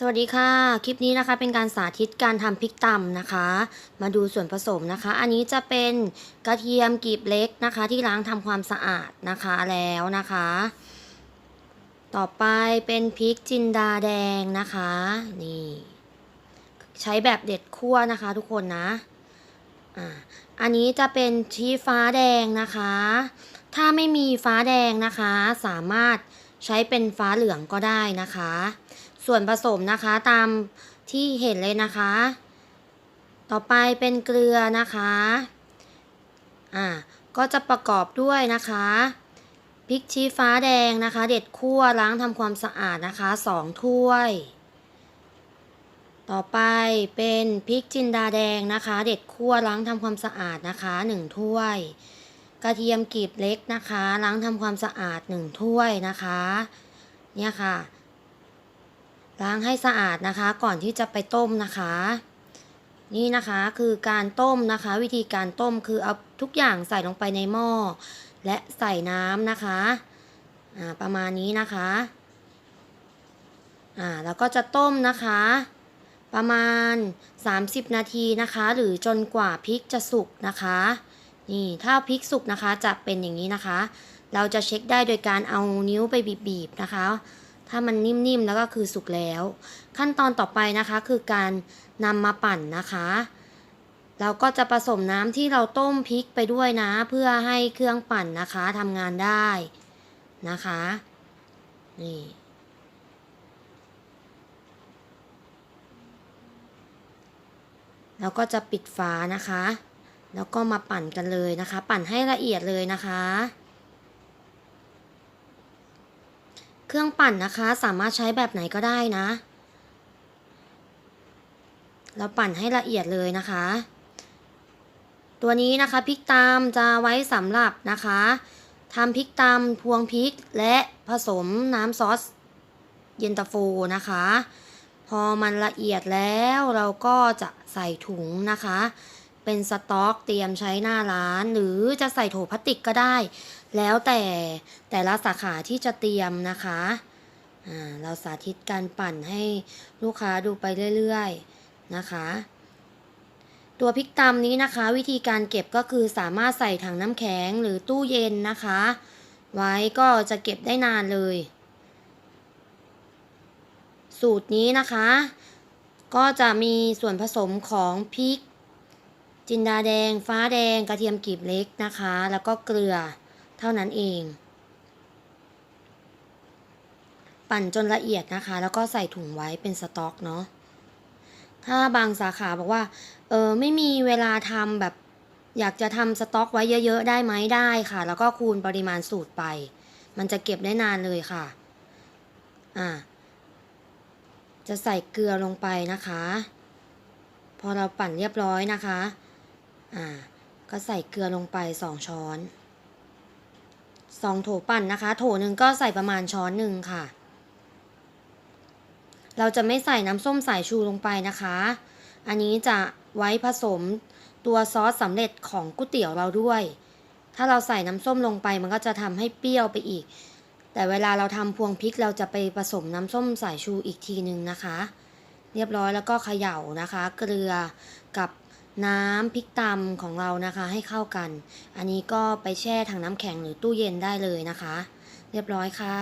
สวัสดีค่ะ คลิปนี้นะคะเป็นการสาธิตการทำพริกตำนะคะ มาดูส่วนผสมนะคะ อันนี้จะเป็นกระเทียมกลีบเล็กนะคะ ที่ล้างทำความสะอาดนะคะแล้วนะคะ ต่อไปเป็นพริกจินดาแดงนะคะนี่ใช้แบบเด็ดคั่วนะคะทุกคนนะอ่าอันนี้จะเป็นชี้ฟ้าแดงนะคะ ถ้าไม่มีฟ้าแดงนะคะ สามารถใช้เป็นฟ้าเหลืองก็ได้นะคะ ส่วนผสมนะคะตามที่เห็นเลยนะคะ ต่อไปเป็นเกลือนะคะอ่าก็จะประกอบด้วยนะคะพริกชี้ฟ้าแดงนะคะ เด็ดคั่วล้างทำความสะอาดนะคะสองถ้วย ต่อไปเป็นพริกจินดาแดงนะคะ เด็ดคั่วล้างทำความสะอาดนะคะหนึ่งถ้วย กระเทียมกลีบเล็กนะคะ ล้างทำความสะอาดหนึ่งถ้วยนะคะ เนี่ยค่ะ ล้างให้สะอาดนะคะ ก่อนที่จะไปต้มนะคะ นี่นะคะคือการต้มนะคะ วิธีการต้มคือเอาทุกอย่างใส่ลงไปในหม้อและใส่น้ำนะคะอ่าประมาณนี้นะคะอ่าแล้วก็จะต้มนะคะ ประมาณ 30 นาทีนะคะ หรือจนกว่าพริกจะสุกนะคะ นี่ถ้าพริกสุกนะคะจะเป็นอย่างนี้นะคะ เราจะเช็คได้โดยการเอานิ้วไปบีบๆนะคะ ถ้ามันนิ่มๆแล้วก็คือสุกแล้ว ขั้นตอนต่อไปนะคะคือการนำมาปั่นนะคะ เราก็จะผสมน้ำที่เราต้มพริกไปด้วยนะ เพื่อให้เครื่องปั่นนะคะทำงานได้นะคะนี่แล้วก็จะปิดฝานะคะ แล้วก็มาปั่นกันเลยนะคะ ปั่นให้ละเอียดเลยนะคะ เครื่องปั่นนะคะ สามารถใช้แบบไหนก็ได้นะ เราปั่นให้ละเอียดเลยนะคะ ตัวนี้นะคะพริกตามจะไว้สำหรับนะคะทำพริกตามพวงพริกและผสมน้ำซอสเย็นตาโฟนะคะ พอมันละเอียดแล้วเราก็จะใส่ถุงนะคะ เป็นสต๊อกเตรียมใช้หน้าร้าน หรือจะใส่โถพลาสติกก็ได้ แล้วแต่แต่ละสาขาที่จะเตรียมนะคะเราสาธิตการปั่นให้ลูกค้าดูไปเรื่อยๆนะคะ ตัวพริกตำนี้นะคะ วิธีการเก็บก็คือสามารถใส่ถังน้ำแข็งหรือตู้เย็นนะคะ ไว้ก็จะเก็บได้นานเลย สูตรนี้นะคะ ก็จะมีส่วนผสมของพริก จินดาแดง ฟ้าแดง กระเทียมกลีบเล็กนะคะ แล้วก็เกลือเท่านั้นเอง ปั่นจนละเอียดนะคะ แล้วก็ใส่ถุงไว้เป็นสต๊อกเนาะ ถ้าบางสาขาบอกว่า เออไม่มีเวลาทำแบบ อยากจะทำสต๊อกไว้เยอะ ๆ ได้ไหมได้ค่ะ แล้วก็คูณปริมาณสูตรไป มันจะเก็บได้นานเลยค่ะ อ่า จะใส่เกลือลงไปนะคะพอเราปั่นเรียบร้อยนะคะ อ่าก็ใส่เกลือลงไปสองช้อนสองโถปั่นนะคะ โถหนึ่งก็ใส่ประมาณช้อนหนึ่งค่ะ เราจะไม่ใส่น้ำส้มสายชูลงไปนะคะ อันนี้จะไว้ผสมตัวซอสสำเร็จของก๋วยเตี๋ยวเราด้วย ถ้าเราใส่น้ำส้มลงไปมันก็จะทำให้เปรี้ยวไปอีก แต่เวลาเราทำพวงพริกเราจะไปผสมน้ำส้มสายชูอีกทีหนึ่งนะคะ เรียบร้อยแล้วก็เขย่านะคะ เกลือกับ น้ำพริกตำของเรานะคะให้เข้ากัน อันนี้ก็ไปแช่ถังน้ำแข็งหรือตู้เย็นได้เลยนะคะ เรียบร้อยค่ะ